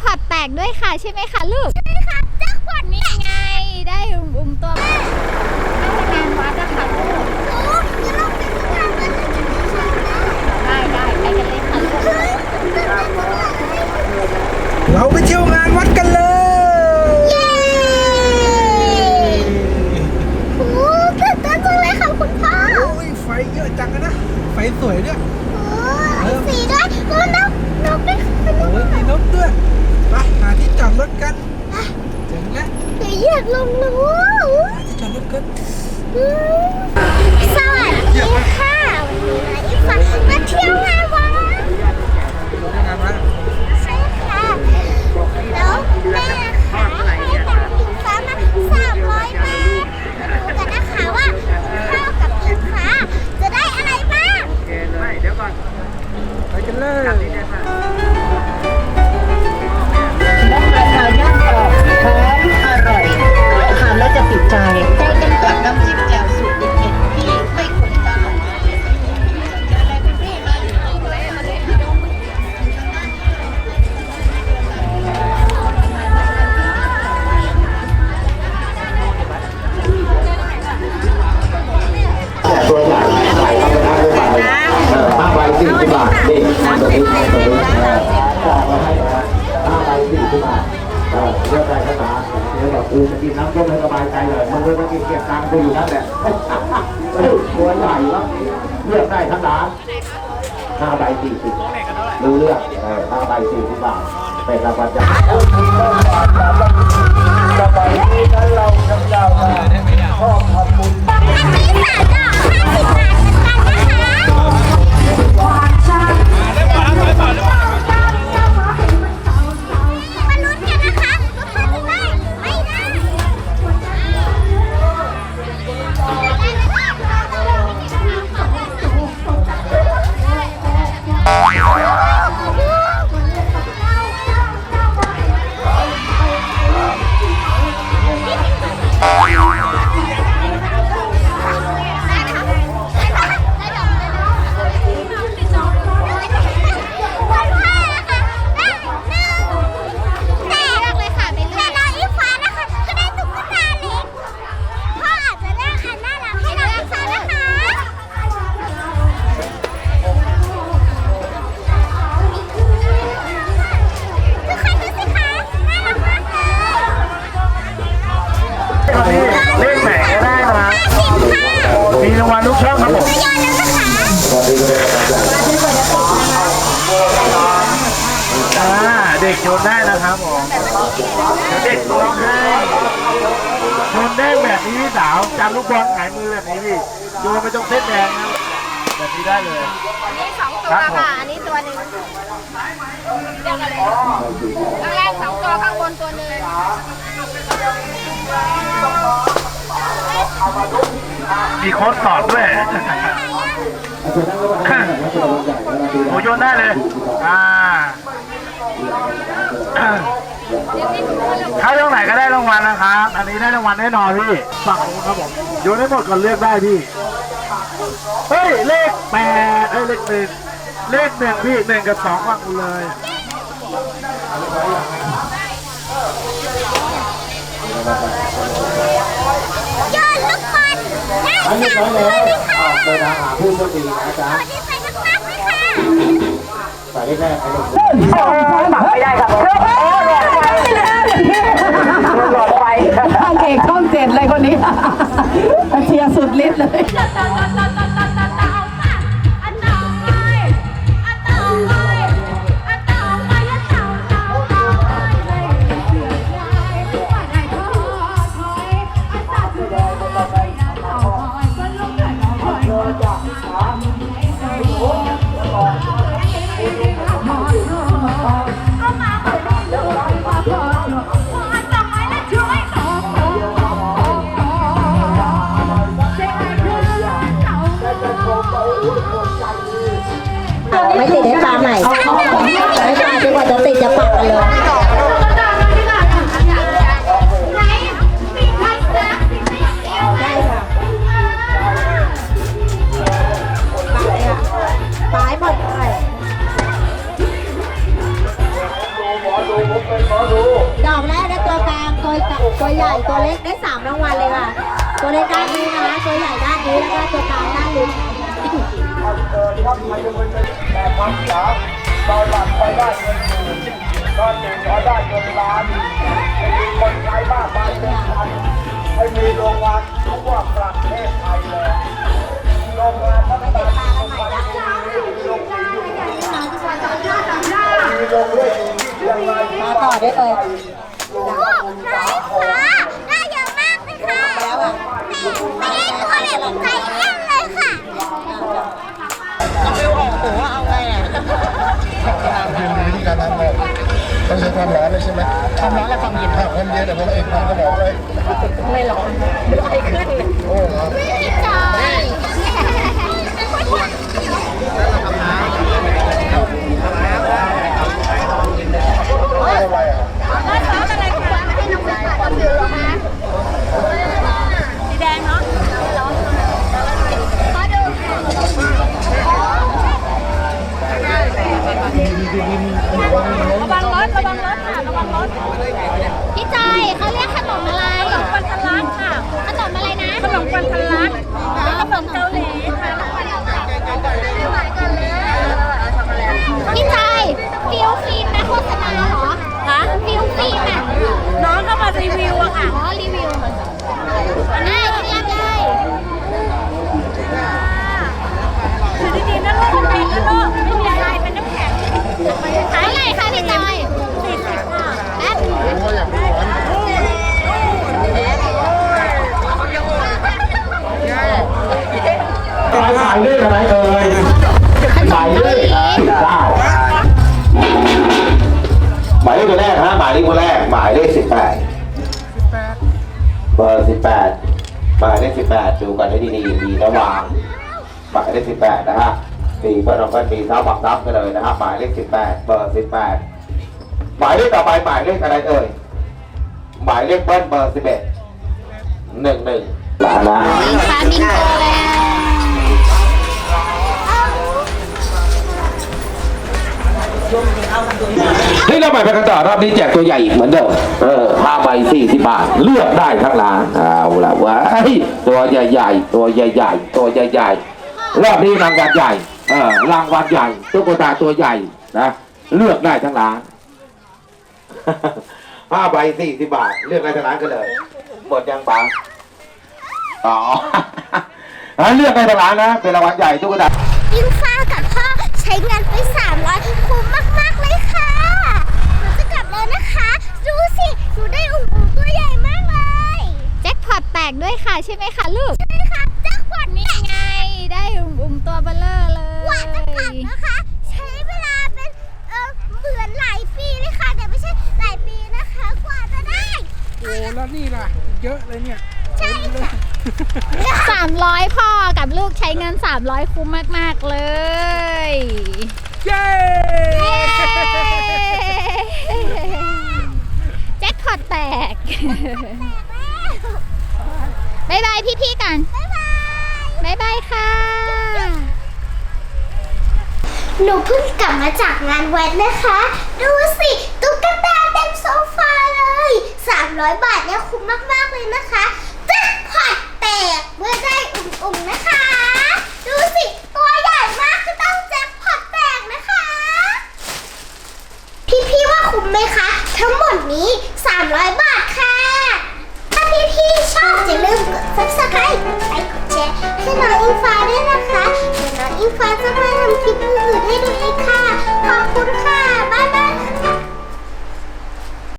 พอตแตกด้วยค่ะใช่ไหมคะลูก ใช่ค่ะแจ็คพอตนี่ไง ได้อุ้มๆตัวน่าจะงานวัดอะค่ะลูกได้ได้ไปกันเลยค่ะลูก เราไปเที่ยวงานวัดกันเลย เย้โอ้ตื่นเต้นจังเลยค่ะคุณพ่อ โอ้ยไฟเยอะจังอะนะ ไฟสวยด้วย โอ้ยสีด้วยโอ้นกนกด้วยค่ะนก โอ้ยมีนกด้วยไปหาที่จอดรถกันถึงแล้ว เดี๋ยวอยากลงแล้วว้าว หาที่จอดรถกัน ส นี้ตัวนี้เออจ่ายมาให้นะห้าใบสี่สิบบาเออเลือกได้ขนาดเดี๋ยวบอกกูจะกินน้ำต้มให้สบายใจเลยมึงก็กินเก็บตังค์กูอยู่นั่นแหละเออตัวใหญ่แล้วเลือกได้ทั้งร้านห้าใบสี่สิบรู้เลือกเออห้าใบสี่สิบบาทเป็นรางวัลจากอันนี้สามดอกห้าสิบบาทเหมื อ่าเด็กโยนได้นะครับผมเด็กร้องให้โยนได้แบบนี้พี่สาวจำลูกบอลหงายมือแบบนี้พี่โยนไปตรงเส้นแดงนะแบบนี้ได้เลยนี่สองตัวครับผมค่ะอันนี้ตัวหนึ่งเดียวกันเลยข้างแรกสองตัวข้างบนตัวหนึ่งมีโค้ดสอนด้วยโอ้โยนได้เลยอ่า เข้าตรงไหนก็ได้รางวัลนะครับอันนี้ได้รางวัลแน่นอนพี่ฝั่งนู้นครับผมโยนได้หมดก่อนเลือกได้พี่เฮ้ยเลขแปดเอ้ยเลขหนึ่งเลขหนึ่งพี่หนึ่งกับสองฝั่งคุณเลยยอดลูกบอลได้อันนี้สามน้อยตัวแล้วเลยค่ะออกไปนะหาผู้โชคดีนะจ๊ะวันนี้ใส่มาก ๆเลยค่ะใส่แรกไอ้หนุ่มข้างเอก ตัวเล็กด้านนี้นะคะ ตัวใหญ่ด้านนี้แล้วก็ตัวกลางด้านนี้แต่ความสามตอนหลังไปได้เงินหมื่นตอนหนึ่งพอได้เงินล้านไม่มีคนใช้มากมายเป็นพันไม่มีโรงงานทั่วประเทศไทยเลยโรงงานพัฒนาคนไทยมีโรงงานมีโรงเลื่อยอยู่ที่เชียงรามาต่อได้เลยโอ้ไหนคะได้เย ไม่ได้ตัวแบบใจแอนเลยค่ะเรียนรู้วิธีการทำเลยต้องใช้ความร้อนเลยใช่ไหมความร้อนและความเย็นความเย็นแต่ผมเองความก็บอกเลยไม่ร้อนลอยขึ้นโอ้โหพี่จอยอะไรอะ สีแดงเนาะ ระวังรถระวังรถค่ะระวังรถ พี่จอยเขาเรียกขนมอะไร ปันทะลักค่ะ ขนมอะไรนะ ขนมปันทะลักเป็นขนมเกาหลีค่ะ พี่จอยฟิลฟิล์มนะโฆษณาเหรอ ฮะ ฟิลฟิล์มอะ น้องเข้ามารีวิวอะค่ะ อ๋อรีวิวได้เรียบเลย ถือดีๆ นะลูกเป็นนะลูกไม่มีอะไรเป็นน้ำแข็งขายอะไรคะพี่จอยสี่สิบค่ะแป๊บนึงผมก็อยากรู้ร้อนหมายเลขอะไรเอ่ยหมายเลขสิบเก้าหมายเลขตัวแรกฮะหมายเลขตัวแรกหมายเลขสิบแปดเบอร์สิบแปดหมายเลขสิบแปดดูกันให้ดีๆมีระหว่างหมายเลขสิบแปดนะฮะ มีเพื่อนเราก็มีเท้าบังคับกันเลยนะครับหมายเลขสิบแปดเบอร์สิบแปดหมายเลขต่อไปหมายเลขอะไรเอ่ยหมายเลขเบิ้ลเบอร์สิบเอ็ดหนึ่งหนึ่งหลานนะปลาบินโกแล้วนี่เราไปไปกันต่อรอบนี้แจกตัวใหญ่อีกเหมือนเดิม เออห้าใบสี่สิบบาท เลือกได้ทั้งร้านเอาละเว้ยตัวใหญ่ๆ ตัวใหญ่ๆ ตัวใหญ่ๆ รอบนี้รางวัลใหญ่เออ รางวัลใหญ่ตุ๊กตาตัวใหญ่นะเลือกได้ทั้งร้านห้าใบสี่สิบบาท เลือกได้ทั้งร้านกันเลย หมดยังปังอ๋อเลือกได้ทั้งร้านนะเป็นรางวัลใหญ่ตุ๊กตาอิงฟ้ากับพ่อใช้เงินไป300คุ้มมากๆเลยค่ะหนูจะกลับแล้วนะคะ ดูสิหนูได้อุ่มๆตัวใหญ่มากเลย แจ็คพอตแตกด้วยค่ะใช่ไหมคะลูก ใช่ค่ะแจ็คพอตนี่ ไง ได้อุ่มๆตัวเบลเลอร์เล กว่าจะกลับ ย นะคะ ใช้เวลาเป็นเออเหมือนหลายปีเลยค่ะแต่ไม่ใช่หลายปีนะคะ กว่าจะได้ โอ้แล้วนี่ล่ะ เยอะเลยเนี่ยใช่ค่ะ300พ่อกับลูกใช้เงิน300คุ้มมาก ๆ เลย เย้แจ็คพอตแตกบายบายพี่ ๆ กันบายบายค่ะ หนูเพิ่งกลับมาจากงานวัดนะคะ ดูสิ ตุ๊กตาเต็มโซฟาเล ย 300 บาทเนี่ยคุ้มมาก ๆ เลยนะคะแจ็คพอตแตกเมื่อได้อุ่มๆนะคะ ดูสิ ตัวใหญ่มากก็ต้องแจ็คพอตแตกนะคะ พี่ ๆ ว่าคุ้มไหมคะ ทั้งหมดนี้ 300 บาทค่ะ ถ้าพี่ ๆ ชอบอย่าลืมกด subscribe กดไลค์กดแชร์ให้น้องอิงฟ้าด้วยนะคะเดี๋ยวน้องอิงฟ้าจะมาทำคลิปอื่นๆให้ดูอีกค่ะ